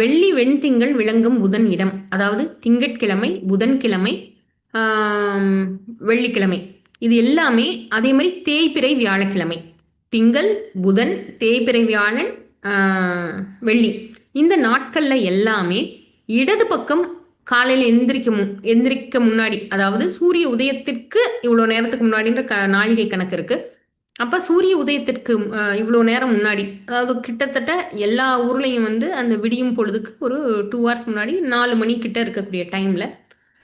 வெள்ளி வெண்திங்கள் விளங்கும் புதன் இடம். அதாவது திங்கட்கிழமை புதன்கிழமை வெள்ளிக்கிழமை. இது எல்லாமே அதே மாதிரி தேய்பிறை வியாழக்கிழமை. திங்கள் புதன் தேய்பிறை வியாழன் வெள்ளி. இந்த நாட்களில் எல்லாமே இடது பக்கம் காலையில் எந்திரிக்க மு எந்திரிக்க முன்னாடி அதாவது சூரிய உதயத்திற்கு இவ்வளோ நேரத்துக்கு முன்னாடின்ற க நாழிகை கணக்கு இருக்குது அப்போ சூரிய உதயத்திற்கு இவ்வளோ நேரம் முன்னாடி அதாவது கிட்டத்தட்ட எல்லா ஊர்லேயும் வந்து அந்த விடியும் பொழுதுக்கு ஒரு டூ ஹவர்ஸ் முன்னாடி நாலு மணி கிட்ட இருக்கக்கூடிய டைமில்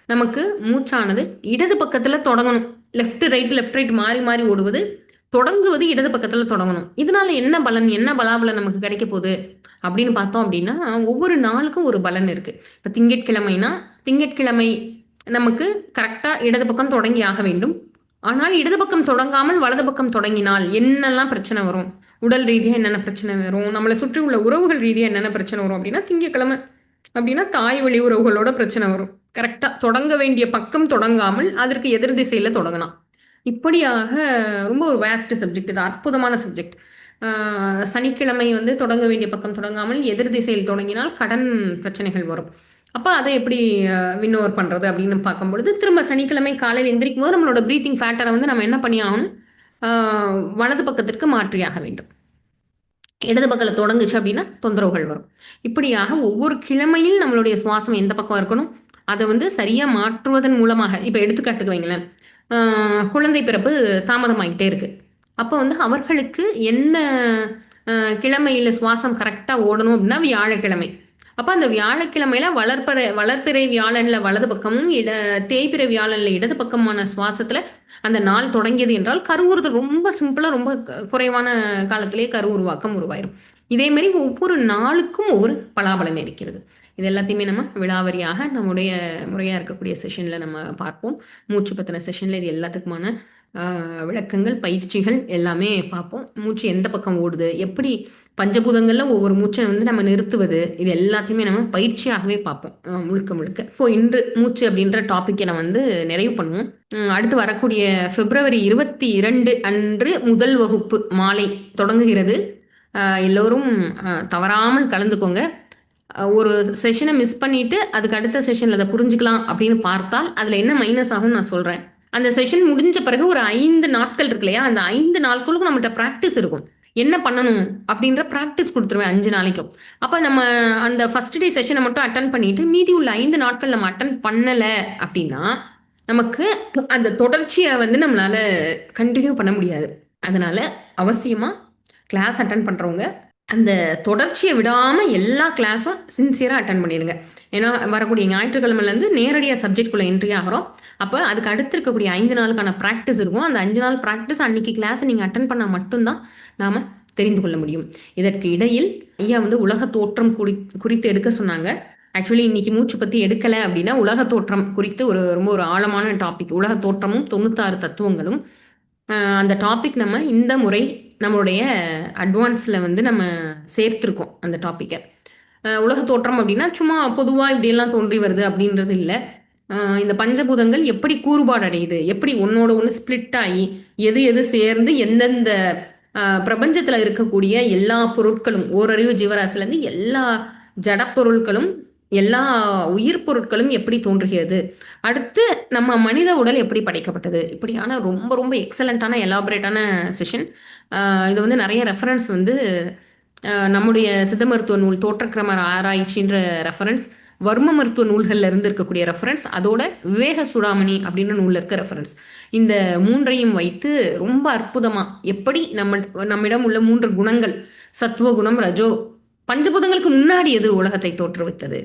நமக்கு மூச்சானது இடது பக்கத்தில் தொடங்கணும். லெஃப்ட் ரைட் லெஃப்ட் ரைட் மாறி மாறி ஓடுவது தொடங்குவது இடது பக்கத்தில் தொடங்கணும். இதனால என்ன பலன் என்ன பலாபலன் நமக்கு கிடைக்க போகுது அப்படின்னு பார்த்தோம் அப்படின்னா ஒவ்வொரு நாளுக்கும் ஒரு பலன் இருக்கு. இப்போ திங்கட்கிழமைனா திங்கட்கிழமை நமக்கு கரெக்டாக இடது பக்கம் தொடங்கி ஆக வேண்டும். ஆனால் இடது பக்கம் தொடங்காமல் வலது பக்கம் தொடங்கினால் என்னெல்லாம் பிரச்சனை வரும்? உடல் ரீதியாக என்னென்ன பிரச்சனை வரும்? நம்மளை சுற்றி உள்ள உறவுகள் ரீதியாக என்னென்ன பிரச்சனை வரும்? அப்படின்னா திங்கக்கிழமை அப்படின்னா தாய் வழி உறவுகளோட பிரச்சனை வரும். கரெக்டாக தொடங்க வேண்டிய பக்கம் தொடங்காமல் அதற்கு எதிர் திசையில் தொடங்கலாம். இப்படியாக ரொம்ப ஒரு வேஸ்ட் சப்ஜெக்ட் இது அற்புதமான சப்ஜெக்ட் சனிக்கிழமை வந்து தொடங்க வேண்டிய பக்கம் தொடங்காமல் எதிர் திசையில் தொடங்கினால் கடன் பிரச்சனைகள் வரும். அப்போ அதை எப்படி வின் ஓவர் பண்ணுறது அப்படின்னு பார்க்கும்பொழுது திரும்ப சனிக்கிழமை காலையில் எந்திரிக்கும் போது நம்மளோட ப்ரீத்திங் பேட்டரை வந்து நம்ம என்ன பண்ணியாகணும் வலது பக்கத்திற்கு மாற்றியாக வேண்டும். இடது பக்கத்தில் தொடங்குச்சு அப்படின்னா தொந்தரவுகள் வரும். இப்படியாக ஒவ்வொரு கிழமையில் நம்மளுடைய சுவாசம் எந்த பக்கம் இருக்கணும்? அதை வந்து சரியாக மாற்றுவதன் மூலமாக இப்போ எடுத்துக்காட்டுக்கு வைங்களேன். குழந்தை பிறப்பு தாமதமாகிட்டே இருக்குது அப்போ வந்து அவர்களுக்கு என்ன கிழமையில் சுவாசம் கரெக்டாக ஓடணும் அப்படின்னா வியாழக்கிழமை. அப்போ அந்த வியாழக்கிழமையில வளர்ப்பறை வளர்ப்பிறை வியாழனில் வலது பக்கமும் இட தேய்பிறை வியாழனில் இடது பக்கமான சுவாசத்தில் அந்த நாள் தொடங்கியது என்றால் கருவுறுதல் ரொம்ப சிம்பிளாக ரொம்ப குறைவான காலத்திலேயே கரு உருவாக்கம் உருவாயிரும். இதே மாதிரி ஒவ்வொரு நாளுக்கும் ஒவ்வொரு பலாபலம் இருக்கிறது. இது எல்லாத்தையுமே நம்ம விழாவரியாக நம்முடைய முறையாக இருக்கக்கூடிய செஷனில் நம்ம பார்ப்போம். மூச்சு பத்தின செஷனில் இது எல்லாத்துக்குமான விளக்கங்கள் பயிற்சிகள் எல்லாமே பார்ப்போம். மூச்சு எந்த பக்கம் ஓடுது? எப்படி பஞ்சபூதங்களில் ஒவ்வொரு மூச்சை வந்து நம்ம நிறுத்துவது? இது எல்லாத்தையுமே நம்ம பயிற்சியாகவே பார்ப்போம் முழுக்க முழுக்க. இப்போ இன்று மூச்சு அப்படின்ற டாப்பிக்கை நம்ம வந்து நிறைவு பண்ணுவோம். அடுத்து வரக்கூடிய பிப்ரவரி இருபத்தி இரண்டு அன்று முதல் வகுப்பு மாலை தொடங்குகிறது. எல்லோரும் தவறாமல் கலந்துக்கோங்க. ஒரு செஷனை மிஸ் பண்ணிட்டு அதுக்கு அடுத்த செஷனில் அதை புரிஞ்சுக்கலாம் அப்படின்னு பார்த்தால் அதில் என்ன மைனஸ் ஆகும்னு நான் சொல்கிறேன் அந்த செஷன் முடிஞ்ச பிறகு ஒரு ஐந்து நாட்கள் இருக்கு இல்லையா? அந்த ஐந்து நாட்களுக்கும் நம்மகிட்ட ப்ராக்டிஸ் இருக்கும். என்ன பண்ணணும்? அப்படின்ற ப்ராக்டிஸ் கொடுத்துருவேன் அஞ்சு நாளைக்கும். அப்போ நம்ம அந்த ஃபர்ஸ்ட் டே செஷனை மட்டும் அட்டன் பண்ணிட்டு மீதி உள்ள ஐந்து நாட்கள் நம்ம அட்டன் பண்ணலை அப்படின்னா நமக்கு அந்த தொடர்ச்சியை வந்து நம்மளால கண்டினியூ பண்ண முடியாது. அதனால அவசியமாக கிளாஸ் அட்டன் பண்ணுறவங்க அந்த தொடர்ச்சியை விடாமல் எல்லா கிளாஸும் சின்சியராக அட்டன் பண்ணிடுங்க. ஏன்னா வரக்கூடிய ஞாயிற்றுக்கிழமைலேருந்து நேரடியாக சப்ஜெக்ட்குள்ளே என்ட்ரி ஆகிறோம். அப்போ அதுக்கு அடுத்து இருக்கக்கூடிய ஐந்து நாளுக்கான ப்ராக்டிஸ் இருக்கும். அந்த அஞ்சு நாள் ப்ராக்டிஸ் அன்னைக்கு கிளாஸை நீங்கள் அட்டன் பண்ணால் மட்டும்தான் நாம் தெரிந்து கொள்ள முடியும். இதற்கு இடையில் ஐயா வந்து உலக தோற்றம் குறி குறித்து எடுக்க சொன்னாங்க. ஆக்சுவலி இன்னைக்கு மூச்சு பற்றி எடுக்கலை அப்படின்னா உலக தோற்றம் குறித்து ஒரு ரொம்ப ஒரு ஆழமான டாபிக் உலக தோற்றமும் தொண்ணூத்தாறு தத்துவங்களும் அந்த டாபிக் நம்ம இந்த முறை நம்மளுடைய அட்வான்ஸில் வந்து நம்ம சேர்த்துருக்கோம் அந்த டாப்பிக்கை உலக தோற்றம் அப்படின்னா சும்மா பொதுவாக இப்படியெல்லாம் தோன்றி வருது அப்படின்றது இல்லை. இந்த பஞ்சபூதங்கள் எப்படி கூறுபாடு அடையுது எப்படி ஒன்னோட ஒன்று ஸ்பிளிட் ஆகி எது எது சேர்ந்து எந்தெந்த பிரபஞ்சத்தில் இருக்கக்கூடிய எல்லா பொருட்களும் ஓரறிவு ஜீவராசிலேருந்து எல்லா ஜடப்பொருட்களும் எல்லா உயிர் பொருட்களும் எப்படி தோன்றுகிறது? அடுத்து நம்ம மனித உடல் எப்படி படைக்கப்பட்டது? இப்படியான ரொம்ப ரொம்ப எக்ஸலண்ட்டான எலாபரேட்டான செஷன் இது வந்து நிறைய ரெஃபரன்ஸ் வந்து நம்முடைய சித்த மருத்துவ நூல் தோற்றக்கிரம ஆராய்ச்சின்ற ரெஃபரன்ஸ் வர்ம மருத்துவ நூல்களில் இருந்து இருக்கக்கூடிய ரெஃபரன்ஸ் அதோட விவேக சுடாமணி அப்படின்ற நூலில் இருக்க ரெஃபரன்ஸ் இந்த மூன்றையும் வைத்து ரொம்ப அற்புதமாக எப்படி நம்ம நம்மிடம் உள்ள மூன்று குணங்கள் சத்துவ குணம் ரஜோ பஞ்சபூதங்களுக்கு முன்னாடி எது உலகத்தை தோற்றுவித்தது?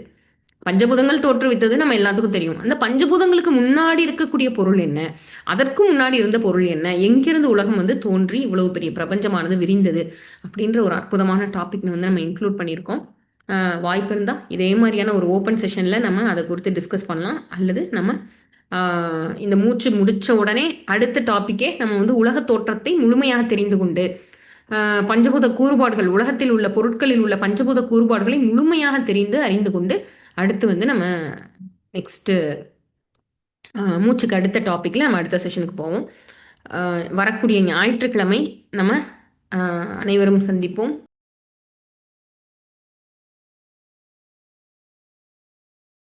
பஞ்சபூதங்கள் தோற்றுவித்தது நம்ம எல்லாத்துக்கும் தெரியும். அந்த பஞ்சபூதங்களுக்கு முன்னாடி இருக்கக்கூடிய பொருள் என்ன? அதற்கு முன்னாடி இருந்த பொருள் என்ன? எங்கிருந்து உலகம் வந்து தோன்றி இவ்வளவு பெரிய பிரபஞ்சமானது விரிந்தது? அப்படின்ற ஒரு அற்புதமான டாபிக் வந்து நம்ம இன்க்ளூட் பண்ணியிருக்கோம். வாய்ப்பு இருந்தால் இதே மாதிரியான ஒரு ஓப்பன் செஷனில் நம்ம அதை குறித்து டிஸ்கஸ் பண்ணலாம். அல்லது நம்ம இந்த மூச்சு முடித்த உடனே அடுத்த டாப்பிக்கே நம்ம வந்து உலக தோற்றத்தை முழுமையாக தெரிந்து கொண்டு பஞ்சபூத கூறுபாடுகள் உலகத்தில் உள்ள பொருட்களில் உள்ள பஞ்சபூத கூறுபாடுகளை முழுமையாக தெரிந்து அறிந்து கொண்டு அடுத்து வந்து நம்ம நெக்ஸ்ட்டு மூச்சுக்கு அடுத்த டாப்பிக்கில் நம்ம அடுத்த செஷனுக்கு போவோம். வரக்கூடிய ஞாயிற்றுக்கிழமை நம்ம அனைவரும் சந்திப்போம்.